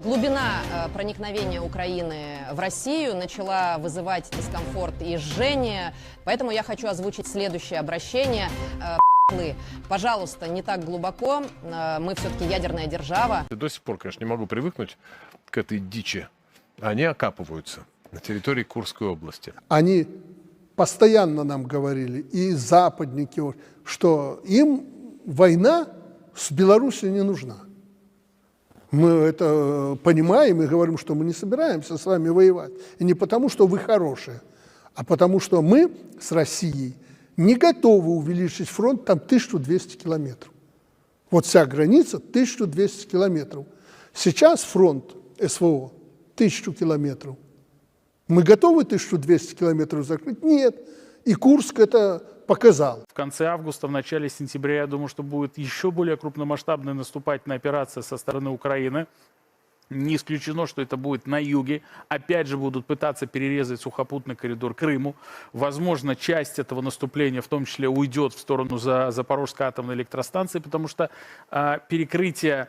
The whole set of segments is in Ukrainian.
Глубина э, проникновения Украины в Россию начала вызывать дискомфорт и жжение, поэтому я хочу озвучить следующее обращение. Э, «П***лы, Пожалуйста, не так глубоко, Э, мы все-таки ядерная держава. Я до сих пор, конечно, не могу привыкнуть к этой дичи. Они окапываются на территории Курской области. Они постоянно нам говорили, и западники, что им война с Беларусью не нужна. Мы это понимаем и говорим, что мы не собираемся с вами воевать. И не потому, что вы хорошие, а потому, что мы с Россией не готовы увеличить фронт там 1200 километров. Вот вся граница 1200 километров. Сейчас фронт СВО 1000 километров. Мы готовы 1200 километров закрыть? Нет. И Курск это показал. В конце августа, в начале сентября, я думаю, что будет еще более крупномасштабная наступательная операция со стороны Украины. Не исключено, что это будет на юге. Опять же будут пытаться перерезать сухопутный коридор Крыму. Возможно, часть этого наступления в том числе уйдет в сторону за Запорожской атомной электростанции, потому что а, перекрытие м,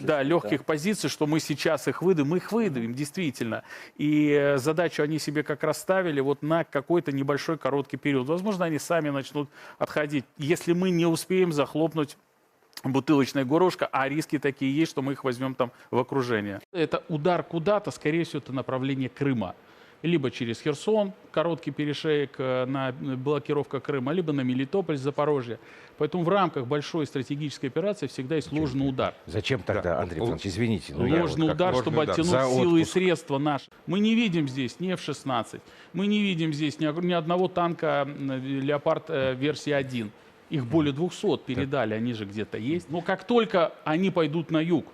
да, легких позиций, что мы сейчас их выдадим, мы их выдавим, действительно. И э, задачу они себе как раз ставили вот на какой-то небольшой короткий период. Возможно, они сами начнут отходить, если мы не успеем захлопнуть бутылочное горошко, а риски такие есть, что мы их возьмем там в окружение. Это удар куда-то, скорее всего, это направление Крыма. Либо через Херсон, короткий перешеек э, на э, блокировка Крыма, либо на Мелитополь, Запорожье. Поэтому в рамках большой стратегической операции всегда есть ложный удар. Зачем тогда, Андрей Иванович, извините? ну Ложный вот удар, ложный чтобы удар. оттянуть За силы и средства наши. Мы не видим здесь ни F-16, мы не видим здесь ни, ни одного танка м, «Леопард» э, версии 1. Их более 200 передали, они же где-то есть. Но как только они пойдут на юг,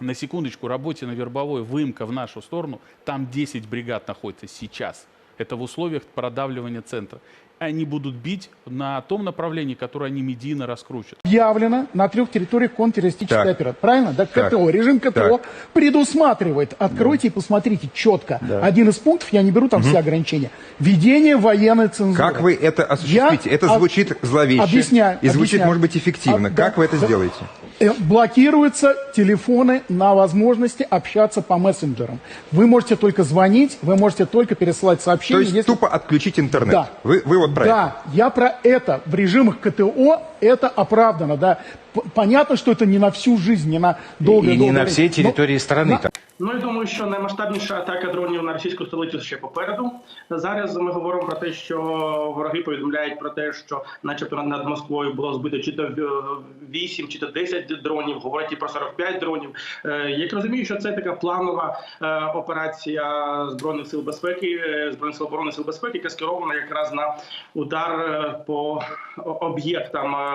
на секундочку, работе на вербовой, выемка в нашу сторону, там 10 бригад находится сейчас. Это в условиях продавливания центра. Они будут бить на том направлении, которое они медийно раскручат. объявлено на трех территориях контртеррористической Так. операции. Правильно? Да, Так. КТО. Режим КТО Так. предусматривает. Откройте и посмотрите четко. Один из пунктов, я не беру там все ограничения. Ведение военной цензуры. Как вы это осуществите? Я это об- звучит зловеще. Объясняю, И звучит, объясняю. может быть, эффективно. А, да, как вы это да. сделаете? Э, Блокируются телефоны на возможности общаться по мессенджерам. Вы можете только звонить, вы можете только пересылать сообщения. То есть если- тупо отключить интернет. Да. Вы, вы вот про это. Да, я про это. В режимах КТО это оправдано, да. П- Понятно, что это не на всю жизнь, не на долгое И не долгое на всей время. территории Но страны. на- там. Ну я думаю, що наймасштабніша атака дронів на російську столицю ще попереду. Зараз ми говоримо про те, що вороги повідомляють про те, що, начебто, над- над Москвою було збито чи то е, 8, чи то 10 дронів. Говорять і про 45 дронів. Е, Як розумію, що це така планова е, операція збройних сил безпеки, е, збройних сил оборони сил безпеки, яка скерована якраз на удар е, по о- об'єктам е,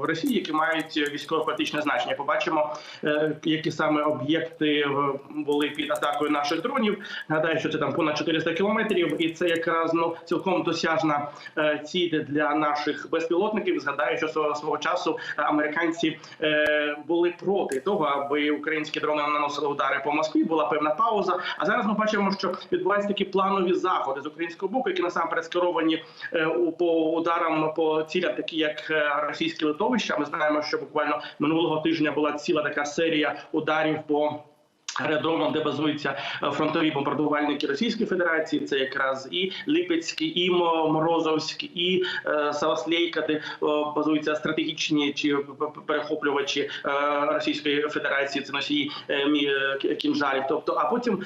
в Росії, які мають військово-політичне значення. Побачимо, е, які саме об'єкти були під атакою наших дронів. Нагадаю, що це там понад 400 кілометрів, і це якраз ну цілком досяжна е, ціль для наших безпілотників. Згадаю, що свого, часу американці е, були проти того, аби українські дрони наносили удари по Москві. Була певна пауза. А зараз ми бачимо, що відбуваються такі планові заходи з українського боку, які насамперед скеровані по ударам по цілям, такі як російські литовища. Ми знаємо, що буквально минулого тижня була ціла така серія ударів по. Аеродромом, де базуються е, фронтові бомбардувальники Російської Федерації, це якраз і Липецький, і Мо- Морозовський, і е, Саваслейка, де базуються стратегічні чи перехоплювачі е, Російської Федерації, це носії кінжалів. Тобто, а потім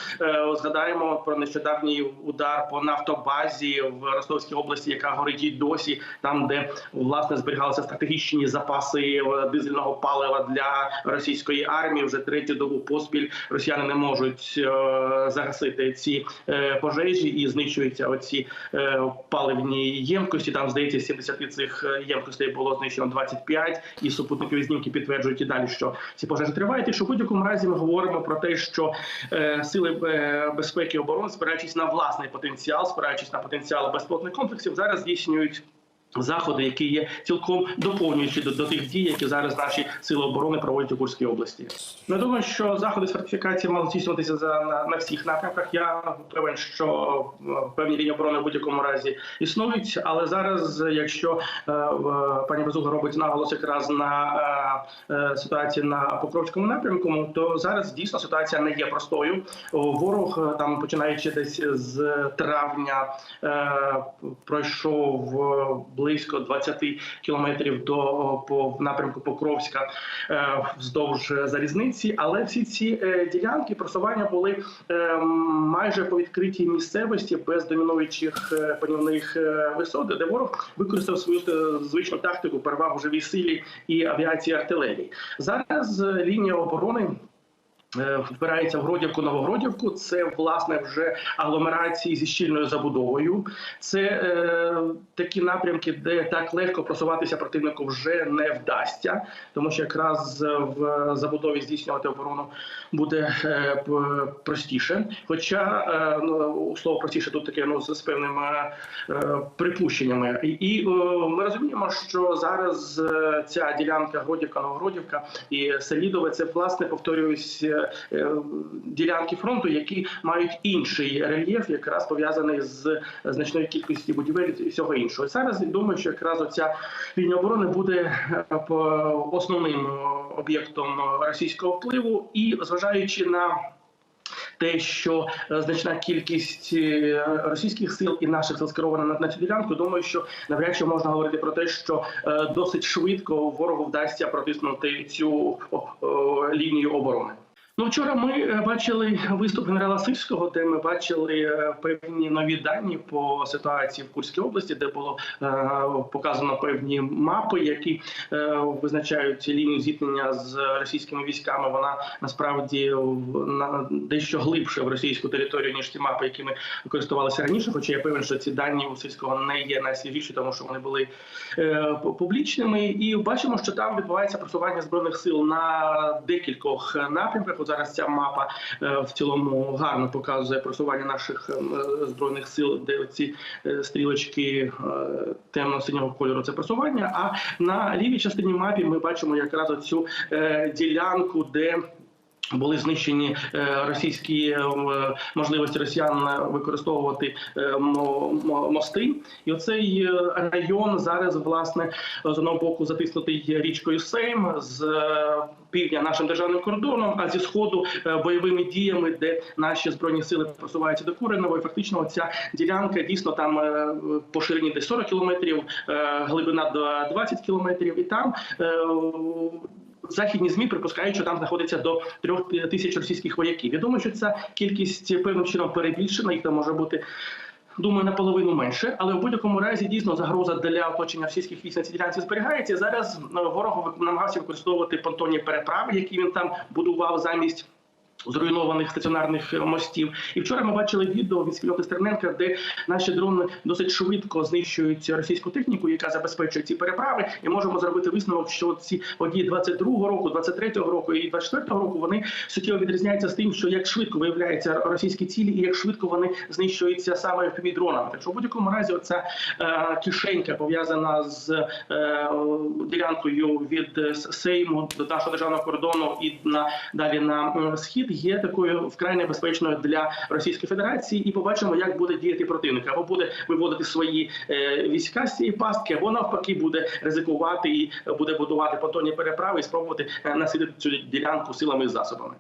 згадаємо про нещодавній удар по нафтобазі в Ростовській області, яка горить досі, там де власне зберігалися стратегічні запаси дизельного палива для російської армії. Вже третю добу поспіль росіяни не можуть е, загасити ці е, пожежі і знищуються оці е, паливні ємкості. Там здається 70 цих ємкостей було знищено 25, і супутникові знімки підтверджують і далі, що ці пожежі тривають. І що в будь-якому разі ми говоримо про те, що сили безпеки і оборони, спираючись на власний потенціал, спираючись на потенціал безпілотних комплексів, зараз здійснюють. Заходи, які є цілком доповнюючі до, до тих дій, які зараз наші сили оборони проводять у Курській області. Ну, я думаю, що заходи з фортифікації мали здійснюватися за на, на всіх напрямках. Я певен, що е, певні лінії оборони в будь-якому разі існують. Але зараз, якщо е, пані Безугла робить наголос якраз на е, е, ситуації на Покровському напрямку, то зараз дійсно ситуація не є простою. Ворог е, там починаючи десь з травня е, пройшов близько 20 кілометрів до по напрямку Покровська е, вздовж залізниці. Але всі ці е, ділянки просування були е, майже по відкритій місцевості без домінуючих е, панівних е, висот, де ворог використав свою е, звичну тактику перевагу живій силі і авіації артилерії. Зараз е, лінія оборони. Е, Впирається в Гродівку Новогродівку. Це власне вже агломерації зі щільною забудовою. Це е, такі напрямки, де так легко просуватися противнику вже не вдасться, тому що якраз в забудові здійснювати оборону буде е, простіше. Хоча е, ну, слово простіше тут таке ну з певними е, припущеннями, і, е, ми розуміємо, що зараз е, ця ділянка Гродівка, Новогродівка і Селідове це власне повторююсь е, е, ділянки фронту, які мають інший рельєф, якраз пов'язаний з значною кількістю будівель і всього іншого. Зараз я думаю, що якраз оця лінія оборони буде е, основним е, об'єктом російського впливу, і зважаючи на те, що е, значна кількість е, російських сил і наших сил скерована на, цю ділянку, думаю, що навряд чи можна говорити про те, що е, досить швидко ворогу вдасться протиснути цю лінію оборони. Ну, вчора ми е, бачили виступ генерала Сирського, де ми бачили е, певні нові дані по ситуації в Курській області, де було е, показано певні мапи, які визначають лінію зіткнення з російськими військами. Вона насправді в- на дещо глибше в російську територію ніж ті мапи, якими користувалися раніше. Хоча я певен, що ці дані у Сирського не є найсвіжіші, тому що вони були публічними. І бачимо, що там відбувається просування збройних сил на декількох напрямках. Зараз ця мапа е, в цілому гарно показує просування наших е, збройних сил, де ці стрілочки е, темно-синього кольору це просування. А на лівій частині мапі ми бачимо якраз оцю ділянку, де були знищені е, російські е, можливості росіян використовувати е, мо- мо- мости, і оцей е, район зараз власне з одного боку затиснутий річкою Сейм з е, півдня нашим державним кордоном, а зі сходу е, бойовими діями, де наші збройні сили просуваються до Куреново. І фактично, ця ділянка дійсно там е, по ширині десь 40 кілометрів, е, глибина до 20 кілометрів, і там. Західні змі припускають, що там знаходиться до трьох тисяч російських вояків. Відомо, що ця кількість певним чином перебільшена. Їх там може бути. Думаю, наполовину менше, але в будь-якому разі дійсно загроза для оточення російських військ на цій ділянці зберігається. Зараз ворог намагався використовувати понтонні переправи, які він там будував замість. Зруйнованих стаціонарних е, мостів, і вчора ми бачили відео від спільноти Стерненка, де наші дрони досить швидко знищують російську техніку, яка забезпечує ці переправи. І можемо зробити висновок, що ці події 22-го року, 23-го року і 24-го року вони суттєво відрізняються з тим, що як швидко виявляються російські цілі, і як швидко вони знищуються саме fpv дронами. Так що в будь-якому разі, оця е, кишенька пов'язана з е, ділянкою від е, Сейму до нашого державного кордону і на далі на м, є такою вкрай небезпечною для Російської Федерації, і побачимо, як буде діяти противник. Або буде виводити свої е, війська з цієї пастки, або навпаки буде ризикувати і буде будувати понтонні переправи і спробувати е, насидити цю ділянку силами і засобами.